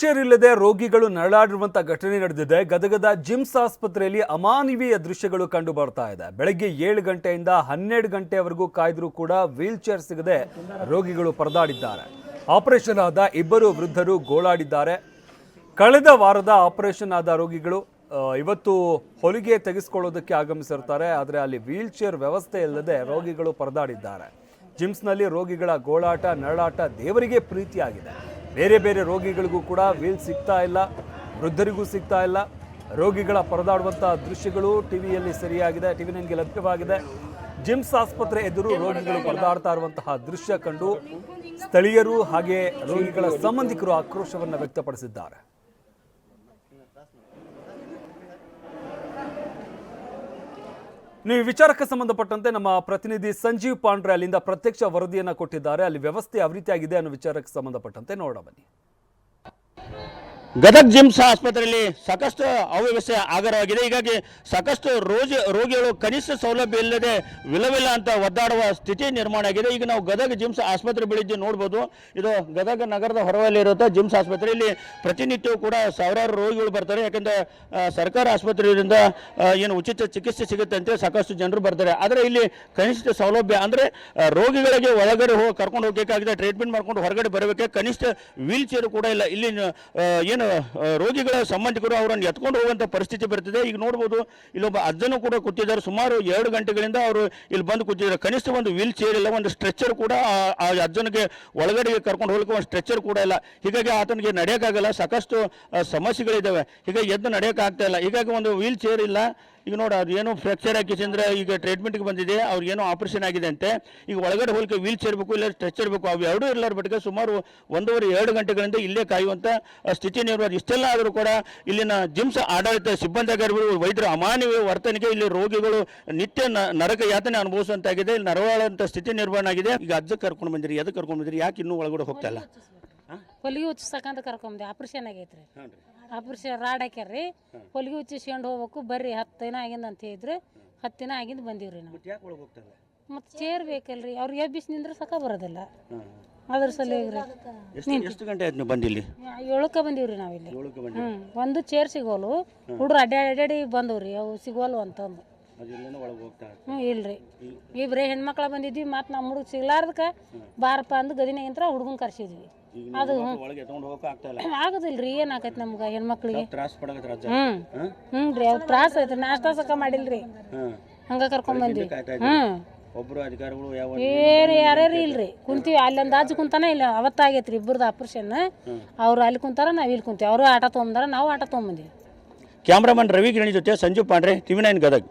Chair ಇಲ್ಲದೆ ರೋಗಿಗಳು ನರಳಾಡಿರುವಂತ ಘಟನೆ ನಡೆದಿದೆ. ಗದಗದ ಜಿಮ್ಸ್ ಆಸ್ಪತ್ರೆಯಲ್ಲಿ ಅಮಾನವೀಯ ದೃಶ್ಯಗಳು ಕಂಡು ಬರ್ತಾ ಇದೆ. ಬೆಳಗ್ಗೆ ಏಳು ಗಂಟೆಯಿಂದ ಹನ್ನೆರಡು ಗಂಟೆವರೆಗೂ ಕಾಯ್ದರೂ ಕೂಡ ವೀಲ್ ಚೇರ್ ಸಿಗದೆ ರೋಗಿಗಳು ಪರದಾಡಿದ್ದಾರೆ. ಆಪರೇಷನ್ ಆದ ಇಬ್ಬರು ವೃದ್ಧರು ಗೋಳಾಡಿದ್ದಾರೆ. ಕಳೆದ ವಾರದ ಆಪರೇಷನ್ ಆದ ರೋಗಿಗಳು ಇವತ್ತು ಹೊಲಿಗೆ ತೆಗೆಸ್ಕೊಳ್ಳೋದಕ್ಕೆ ಆಗಮಿಸಿರ್ತಾರೆ. ಆದರೆ ಅಲ್ಲಿ ವೀಲ್ ಚೇರ್ ವ್ಯವಸ್ಥೆ ಇಲ್ಲದೆ ರೋಗಿಗಳು ಪರದಾಡಿದ್ದಾರೆ. ಜಿಮ್ಸ್ನಲ್ಲಿ ರೋಗಿಗಳ ಗೋಳಾಟ, ನರಳಾಟ ದೇವರಿಗೆ ಪ್ರೀತಿಯಾಗಿದೆ. ಬೇರೆ ಬೇರೆ ರೋಗಿಗಳಿಗೂ ಕೂಡ ವೀಲ್ ಸಿಗ್ತಾ ಇಲ್ಲ, ವೃದ್ಧರಿಗೂ ಸಿಗ್ತಾ ಇಲ್ಲ. ರೋಗಿಗಳ ಪರದಾಡುವಂಥ ದೃಶ್ಯಗಳು ಟಿವಿಯಲ್ಲಿ ಸರಿಯಾಗಿದೆ ಟಿವಿ ನನಗೆ ಲಭ್ಯವಾಗಿದೆ. ಜಿಮ್ಸ್ ಆಸ್ಪತ್ರೆ ಎದುರು ರೋಗಿಗಳು ಪರದಾಡ್ತಾ ಇರುವಂತಹ ದೃಶ್ಯ ಕಂಡು ಸ್ಥಳೀಯರು ಹಾಗೆ ರೋಗಿಗಳ ಸಂಬಂಧಿಕರು ಆಕ್ರೋಶವನ್ನು ವ್ಯಕ್ತಪಡಿಸಿದ್ದಾರೆ. ನೀವು ವಿಚಾರಕ್ಕೆ ಸಂಬಂಧಪಟ್ಟಂತೆ ನಮ್ಮ ಪ್ರತಿನಿಧಿ ಸಂಜೀವ್ ಪಾಂಡ್ರೆ ಅಲ್ಲಿಂದ ಪ್ರತ್ಯಕ್ಷ ವರದಿಯನ್ನು ಕೊಟ್ಟಿದ್ದಾರೆ. ಅಲ್ಲಿ ವ್ಯವಸ್ಥೆ ಯಾವ ರೀತಿಯಾಗಿದೆ ಅನ್ನೋ ವಿಚಾರಕ್ಕೆ ಸಂಬಂಧಪಟ್ಟಂತೆ ನೋಡೋಣ ಬನ್ನಿ. ಗದಗ್ ಜಿಮ್ಸ್ ಆಸ್ಪತ್ರೆಯಲ್ಲಿ ಸಾಕಷ್ಟು ಅವ್ಯವಸ್ಥೆ ಆಗರವಾಗಿದೆ. ಹೀಗಾಗಿ ಸಾಕಷ್ಟು ರೋಜಿ ರೋಗಿಗಳು ಕನಿಷ್ಠ ಸೌಲಭ್ಯ ಇಲ್ಲದೆ ವಿಲವಿಲ್ಲ ಅಂತ ಒದ್ದಾಡುವ ಸ್ಥಿತಿ ನಿರ್ಮಾಣ ಆಗಿದೆ. ಈಗ ನಾವು ಗದಗ ಜಿಮ್ಸ್ ಆಸ್ಪತ್ರೆ ಬೆಳಿಗ್ಗೆ ನೋಡ್ಬೋದು. ಇದು ಗದಗ ನಗರದ ಹೊರವಲ್ಲಿರುವಂಥ ಜಿಮ್ಸ್ ಆಸ್ಪತ್ರೆ. ಇಲ್ಲಿ ಪ್ರತಿನಿತ್ಯವೂ ಕೂಡ ಸಾವಿರಾರು ರೋಗಿಗಳು ಬರ್ತಾರೆ. ಯಾಕಂದ್ರೆ ಸರ್ಕಾರ ಆಸ್ಪತ್ರೆಯಿಂದ ಏನು ಉಚಿತ ಚಿಕಿತ್ಸೆ ಸಿಗುತ್ತೆ ಅಂತ ಸಾಕಷ್ಟು ಜನರು ಬರ್ತಾರೆ. ಆದರೆ ಇಲ್ಲಿ ಕನಿಷ್ಠ ಸೌಲಭ್ಯ ಅಂದರೆ ರೋಗಿಗಳಿಗೆ ಒಳಗಡೆ ಹೋಗಿ ಕರ್ಕೊಂಡು ಹೋಗಬೇಕಾಗಿದೆ. ಟ್ರೀಟ್ಮೆಂಟ್ ಮಾಡ್ಕೊಂಡು ಹೊರಗಡೆ ಬರಬೇಕೆ? ಕನಿಷ್ಠ ವೀಲ್ ಚೇರ್ ಕೂಡ ಇಲ್ಲ. ಇಲ್ಲಿ ಆ, ಏನು ರೋಗಿಗಳ ಸಂಬಂಧಿಕರು ಅವರನ್ನು ಎತ್ಕೊಂಡು ಹೋಗುವಂಥ ಪರಿಸ್ಥಿತಿ ಬರ್ತಿದೆ. ಈಗ ನೋಡ್ಬೋದು, ಇಲ್ಲೊಬ್ಬ ಅಜ್ಜನು ಕೂಡ ಕೂತಿದ್ದಾರೆ. ಸುಮಾರು ಎರಡು ಗಂಟೆಗಳಿಂದ ಅವರು ಇಲ್ಲಿ ಬಂದು ಕೂತಿದ್ದಾರೆ. ಕನಿಷ್ಠ ಒಂದು ವೀಲ್ ಚೇರ್ ಇಲ್ಲ, ಒಂದು ಸ್ಟ್ರೆಚರ್ ಕೂಡ ಆ- ಅಜ್ಜನಿಗೆ ಒಳಗಡೆಗೆ ಕರ್ಕೊಂಡು ಹೋಗ್ಲಿಕ್ಕೆ ಒಂದು ಸ್ಟ್ರೆಚರ್ ಕೂಡ ಇಲ್ಲ. ಹೀಗಾಗಿ ಆತನಿಗೆ ನಡೆಯೋಕ್ಕಾಗಲ್ಲ. ಸಾಕಷ್ಟು ಸಮಸ್ಯೆಗಳಿದ್ದಾವೆ ಹೀಗಾಗಿ ಎದ್ದು ನಡೆಯೋಕ್ಕಾಗ್ತಾ ಇಲ್ಲ. ಹೀಗಾಗಿ ಒಂದು ವೀಲ್ ಚೇರ್ ಇಲ್ಲ. ಈಗ ನೋಡಿ ಅದೇನು ಫ್ರ್ಯಾಕ್ಚರ್ ಹಾಕಿಸಿದ್ರೆ ಈಗ ಟ್ರೀಟ್ಮೆಂಟ್ಗೆ ಬಂದಿದೆ ಅವ್ರಿಗೆ ಏನೋ ಆಪರೇಷನ್ ಆಗಿದೆ ಅಂತೆ ಈಗ ಒಳಗಡೆ ಹೋಲಿಕೆ ವೀಲ್ ಚೇರ್ ಬೇಕು ಇಲ್ಲ ಸ್ಟ್ರೆಚರ್ ಬೇಕು ಅವು ಎರಡೂ ಇರಲಾರ ಬಟ್ಟಿಗೆ ಸುಮಾರು ಒಂದೂವರೆ ಎರಡು ಗಂಟೆಗಳಿಂದ ಇಲ್ಲೇ ಕಾಯುವಂಥ ಸ್ಥಿತಿ ನಿರ್ವಹಣೆ ಇಷ್ಟೆಲ್ಲ ಆದರೂ ಕೂಡ ಇಲ್ಲಿನ ಜಿಮ್ಸ್ ಆಡಳಿತ ಸಿಬ್ಬಂದಿ ಆಗಿರ್ಬೋದು ವೈದ್ಯರ ಅಮಾನವೀಯ ವರ್ತನೆಗೆ ಇಲ್ಲಿ ರೋಗಿಗಳು ನಿತ್ಯ ನರಕ ಯಾತನೆ ಅನುಭವಿಸುವಂತಾಗಿದೆ ಇಲ್ಲಿ ನರವಾಳಂಥ ಸ್ಥಿತಿ ನಿರ್ವಹಣೆ ಆಗಿದೆ ಈಗ ಅಜ್ಜ ಕರ್ಕೊಂಡು ಬಂದಿರಿ ಎದಕ್ಕೆ ಕರ್ಕೊಂಡು ಬಂದಿರಿ ಯಾಕೆ ಇನ್ನೂ ಒಳಗಡೆ ಹೋಗ್ತಾ ಇಲ್ಲ ಹೊಲಿಗೆ ಹುಚ್ಚಸಕಂತ ಕರ್ಕೊಂಬಂದೆ ಆಪ್ರೇಷನ್ ಆಗೈತ್ರಿ ಆಪ್ರೇಷನ್ ರಾಡ್ ಹಾಕ್ಯಾರ್ರಿ. ಹೊಲಿಗೆ ಉಚ್ಚಿಸ್ಕೊಂಡು ಹೋಗ್ಬೇಕು ಬರ್ರಿ ಹತ್ತು ದಿನ ಆಗಿಂದ ಅಂತ ಹೇಳಿದ್ರು. ಹತ್ತು ದಿನ ಆಗಿಂದ ಬಂದೀವ್ರಿ ನಾವು. ಯಾಕೆ ಒಳಗೆ ಮತ್ತು ಚೇರ್ ಬೇಕಲ್ರಿ. ಅವ್ರಿಗೆ ಎಬ್ಬಿಸಿ ನಿಂದ್ರೆ ಸಕ ಬರೋದಿಲ್ಲ. ಅದ್ರ ಸಲುವಾಗಿ ಎಷ್ಟು ಎಷ್ಟು ಗಂಟೆ ಆಯ್ತು ನೀವು ಬಂದಿಲ್ಲಿ? ಏಳಕ್ಕೆ ಬಂದೀವ್ರಿ ನಾವಿಲ್ಲಿ ಏಳಕ್ಕೆ ಹ್ಞೂ ಒಂದು ಚೇರ್ ಸಿಗೋಲು. ಹುಡ್ರು ಅಡ್ಡಾಡಿ ಅಡ್ಡಾಡಿ ಬಂದವ್ರಿ ಅವು ಸಿಗೋಲ್ವು ಅಂತಂದು. ಅದಿಲ್ಲೇನೋ ಒಳಗೆ ಹೋಗ್ತಾ ಹ್ಞೂ ಇಲ್ರಿ. ಇಬ್ಬರೇ ಹೆಣ್ಮಕ್ಳ ಬಂದಿದ್ವಿ ಮತ್ತು ನಮ್ಮ ಹುಡುಗ ಸಿಗ್ಲಾರ್ದಕ್ಕೆ ಬಾರಪ್ಪ ಅಂದು ಗದಿನಾಗಿಂತ ಹುಡುಗನ್ ಕರ್ಸಿದ್ವಿ. ಅದು ಒಳಗೆ ಎತ್ಕೊಂಡು ಹೋಗಕ್ಕೆ ಆಗ್ತಾ ಇಲ್ಲ. ಆಗೋದಿಲ್ರಿ ಏನಾಕೈತಿ ನಮ್ಗೆ ಹೆಣ್ಮಕ್ಳಿಗೆ? ತ್ರಾಸ ಪಡಕತ್ರ ಅಜ್ಜ ಹ್ಮ್. ಹ್ಞೂ ರೀ ಅವ್ರು ತ್ರಾಸ ಐತ್ರಿ ನಾಷ್ಟಾ ಸಕ ಮಾಡಿಲ್ರಿ. ಹಂಗ ಕರ್ಕೊಂಡ್ ಬಂದ್ವಿ. ಹ್ಮ್. ಒಬ್ಬರು ಅಧಿಕಾರಿಗಳು ಯಾವ ಬೇರೆ ಯಾರ್ಯಾರು ಇಲ್ರಿ. ಕುಂತೀವಿ ಅಲ್ಲಿ ಒಂದು ಆಜು ಕುಂತಾನ ಇಲ್ಲ ಅವತ್ತಾಗೈತ್ರಿ ಇಬ್ಬರದ್ದು ಆಪರೇಷನ್ ಅವ್ರು ಅಲ್ಲಿ ಕುಂತಾರ ನಾವು ಇಲ್ಲಿ ಕುಂತೀವಿ. ಅವರು ಆಟ ತೊಗೊಂಬಂದಾರ ನಾವು ಆಟ ತೊಗೊಂಬಂದಿವಿ ಕ್ಯಾಮ್ರಾಮನ್ ರವಿ ಗಿರಣಿ ಜೊತೆ ಸಂಜೀವ್ ಪಾಂಡ್ರೆ ಟಿವಿ ನೈನ್ ಗದಗ್.